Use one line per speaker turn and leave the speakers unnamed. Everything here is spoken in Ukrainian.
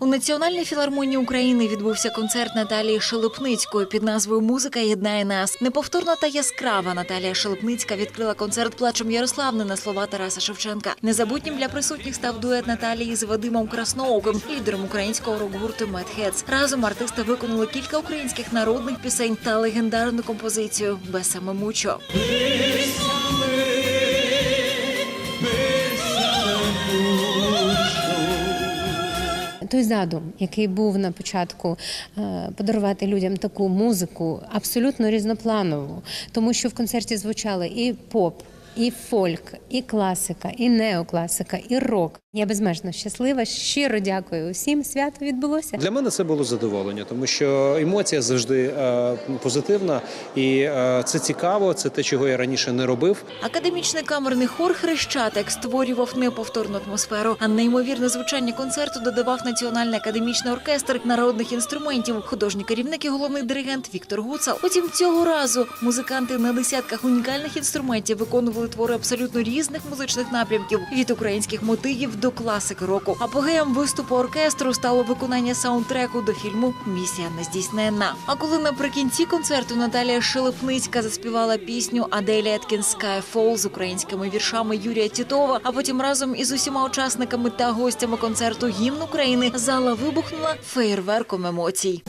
У Національній філармонії України відбувся концерт Наталії Шелепницької під назвою Музика єднає нас. Неповторна та яскрава Наталія Шелепницька відкрила концерт плачем Ярославни на слова Тараса Шевченка. Незабутнім для присутніх став дует Наталії з Вадимом Краснооким, лідером українського рок-гурту Heads. Разом артисти виконали кілька українських народних пісень та легендарну композицію Бесаме Мучо.
Той задум, який був на початку, е, подарувати людям таку музику абсолютно різнопланову, тому що в концерті звучали і поп, і фольк, і класика, і неокласика, і рок. Я безмежно щаслива. Щиро дякую усім. Свято відбулося.
Для мене це було задоволення, тому що емоція завжди е, позитивна, і е, це цікаво. Це те, чого я раніше не робив.
Академічний камерний хор Хрещатик створював неповторну атмосферу, а неймовірне звучання концерту додавав Національний академічний оркестр народних інструментів, художній керівник і головний диригент Віктор Гуцал. Утім, цього разу музиканти на десятках унікальних інструментів виконували твори абсолютно різних музичних напрямків від українських мотивів до класики року. Апогеєм виступу оркестру стало виконання саундтреку до фільму Місія нездійсненна. А коли наприкінці концерту Наталія Шелепницька заспівала пісню Аделі Еткінс Skyfall з українськими віршами Юрія Тітова, а потім разом із усіма учасниками та гостями концерту гімн України зала вибухнула феєрверком емоцій.